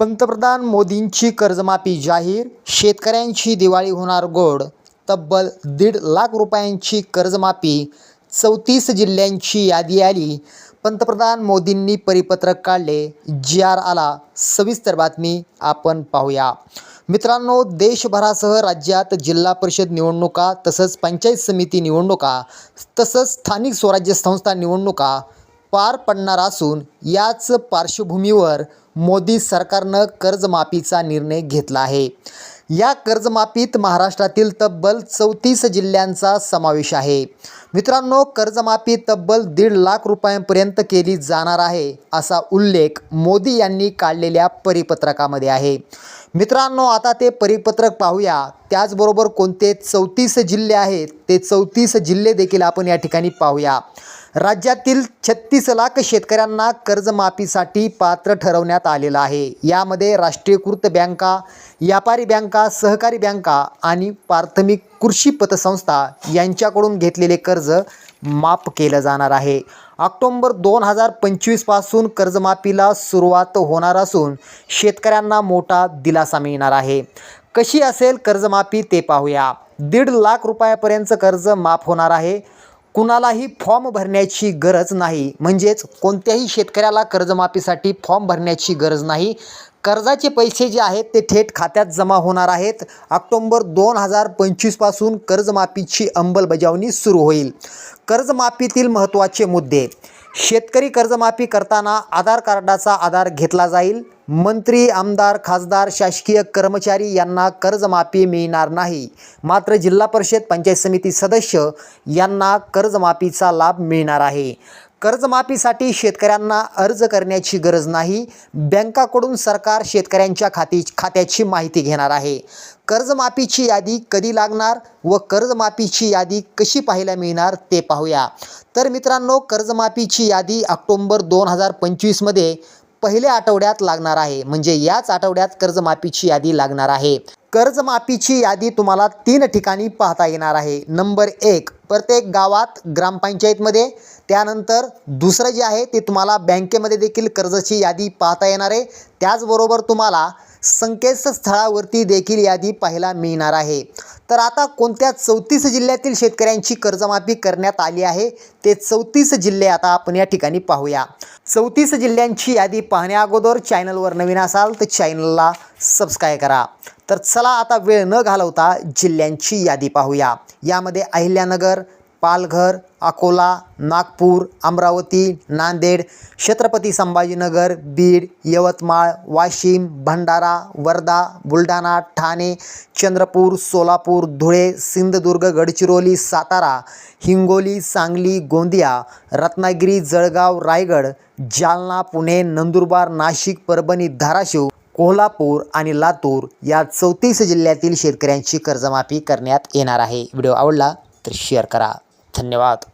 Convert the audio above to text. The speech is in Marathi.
पंतप्रधान मोदींची कर्जमाफी जाहीर शेतकऱ्यांची दिवाळी होणार गोड तब्बल दीड लाख रुपयांची कर्जमाफी चौतीस जिल्ह्यांची यादी आली. पंतप्रधान मोदींनी परिपत्रक काढले. जी आर आला. सविस्तर बातमी आपण पाहूया. मित्रांनो देशभरासह राज्यात जिल्हा परिषद निवडणुका तसंच पंचायत समिती निवडणुका तसंच स्थानिक स्वराज्य संस्था निवडणुका पार पडणार असून याच पार्श्वभूमीवर मोदी सरकारनं कर्जमाफीचा निर्णय घेतला आहे. या कर्जमाफीत महाराष्ट्रातील तब्बल चौतीस जिल्ह्यांचा समावेश आहे. मित्रांनो कर्जमाफी तब्बल दीड लाख रुपयांपर्यंत केली जाणार आहे असा उल्लेख मोदी यांनी काढलेल्या परिपत्रकामध्ये आहे. मित्रांनो आता ते परिपत्रक पाहूया. त्याचबरोबर कोणते चौतीस जिल्हे आहेत ते चौतीस जिल्हे देखील आपण या ठिकाणी पाहूया. राज्यातील छत्तीस लाख शेतकऱ्यांना कर्जमाफीसाठी पात्र ठरवण्यात आलेलं आहे. यामध्ये राष्ट्रीयकृत बँका व्यापारी बँका सहकारी बँका आणि प्राथमिक कृषी पतसंस्था यांच्याकडून घेतलेले कर्ज माफ केलं जाणार आहे. ऑक्टोंबर दोन हजार पंचवीसपासून कर्जमाफीला सुरुवात होणार असून शेतकऱ्यांना मोठा दिलासा मिळणार आहे. कशी असेल कर्जमाफी ते पाहूया. दीड लाख रुपयापर्यंत कर्ज माफ होणार आहे. कुणालाही फॉर्म भरण्याची गरज नाही. म्हणजेच कोणत्याही शेतकऱ्याला कर्जमाफीसाठी फॉर्म भरण्याची गरज नाही. कर्जाचे पैसे जे आहेत ते थेट खात्यात जमा होणार आहेत. ऑक्टोंबर दोन हजार पंचवीसपासून कर्जमाफीची अंमलबजावणी सुरू होईल. कर्जमाफीतील महत्त्वाचे मुद्दे. शेतकरी कर्जमाफी करताना आधार कार्डाचा आधार घेतला जाईल. मंत्री आमदार खासदार शासकीय कर्मचारी यांना कर्जमाफी मिळणार नाही. मात्र जिल्हा परिषद पंचायत समिती सदस्य यांना कर्जमाफीचा लाभ मिळणार आहे. कर्जमाफीसाठी शेतकऱ्यांना अर्ज करण्याची गरज नाही. बँकाकडून सरकार शेतकऱ्यांच्या खाती खात्याची माहिती घेणार आहे. कर्जमाफीची यादी कधी लागणार व कर्जमाफीची यादी कशी पाहायला मिळणार ते पाहूया. तर मित्रांनो कर्जमाफीची यादी ऑक्टोंबर दोन हजार पंचवीसमध्ये पहिल्या आठवड्यात लागणार आहे. म्हणजे याच आठवड्यात कर्जमाफीची यादी लागणार आहे. कर्जमाफीची यादी तुम्हाला तीन ठिकाणी पाहता येणार आहे. नंबर एक प्रत्येक गावात ग्रामपंचायतमध्ये. त्यानंतर दुसरं जे आहे ते तुम्हाला बँकेमध्ये देखील कर्जाची यादी पाहता येणार आहे. त्याचबरोबर तुम्हाला संकेतस्थळावरती देखील यादी पाहायला मिळणार आहे. तर आता कोणत्या चौतीस जिल्ह्यातील शेतकऱ्यांची कर्जमाफी करण्यात आली आहे ते चौतीस जिल्हे आता आपण या ठिकाणी पाहूया. चौतीस जिल्ह्यांची यादी पाहण्या अगोदर चॅनलवर नवीन असाल तर चॅनलला सबस्क्राईब करा. तर चला आता वेळ न घालवता जिल्ह्यांची यादी पाहूया. यामध्ये अहिल्यानगर पालघर अकोला नागपूर अमरावती नांदेड छत्रपती संभाजीनगर बीड यवतमाळ वाशिम भंडारा वर्धा बुलढाणा ठाणे चंद्रपूर सोलापूर धुळे सिंधुदुर्ग गडचिरोली सातारा हिंगोली सांगली गोंदिया रत्नागिरी जळगाव रायगड जालना पुणे नंदुरबार नाशिक परभणी धाराशिव कोल्हापूर आणि लातूर या चौतीस जिल्ह्यातील शेतकऱ्यांची कर्जमाफी करण्यात येणार आहे. व्हिडिओ आवडला तर शेअर करा. धन्यवाद.